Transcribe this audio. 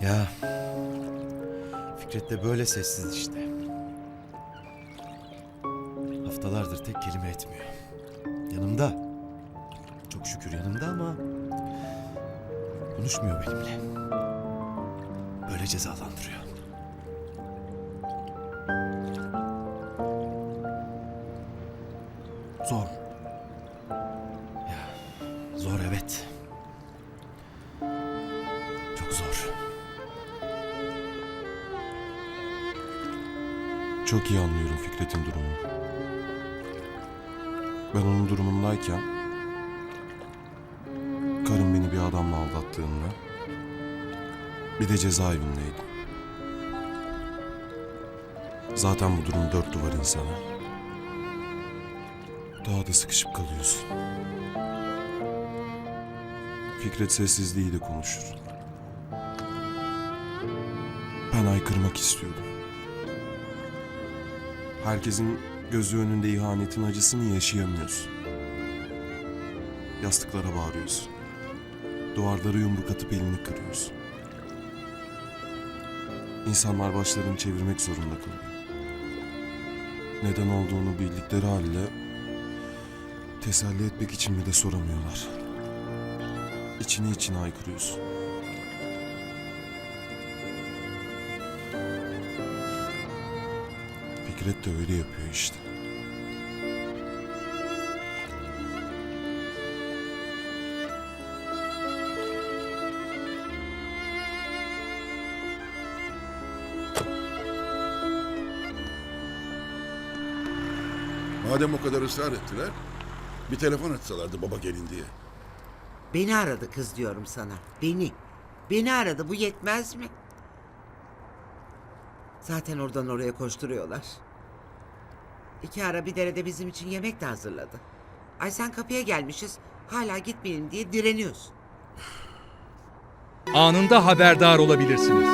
Ya Fikret de böyle sessiz işte. Haftalardır tek kelime etmiyor. Yanımda. Çok şükür yanımda ama konuşmuyor benimle. Böyle cezalandırıyor. Zor. Ya zor evet. Çok zor. Çok iyi anlıyorum Fikret'in durumunu. Ben onun durumundayken karım beni bir adamla aldattığında bir de cezaevindeydim. Zaten bu durum dört duvar insana. Daha da sıkışıp kalıyorsun. Fikret sessizliği de konuşur. Ben aykırmak istiyordum. Herkesin gözü önünde ihanetin acısını yaşayamıyorsun. Yastıklara bağırıyorsun. Duvarlara yumruk atıp elini kırıyorsun. İnsanlar başlarını çevirmek zorunda kalıyor. Neden olduğunu bildikleri halde teselli etmek için mi de soramıyorlar. İçine içine aykırıyorsun. Fikret de öyle yapıyor işte. Madem o kadar ısrar ettiler, bir telefon etselerdi baba gelin diye. Beni aradı kız diyorum sana. Beni. Beni aradı bu yetmez mi? Zaten oradan oraya koşturuyorlar. İki ara bir derede bizim için yemek de hazırladı. Ay sen kapıya gelmişiz. Hala gitmeyelim diye direniyorsun. Anında haberdar olabilirsiniz.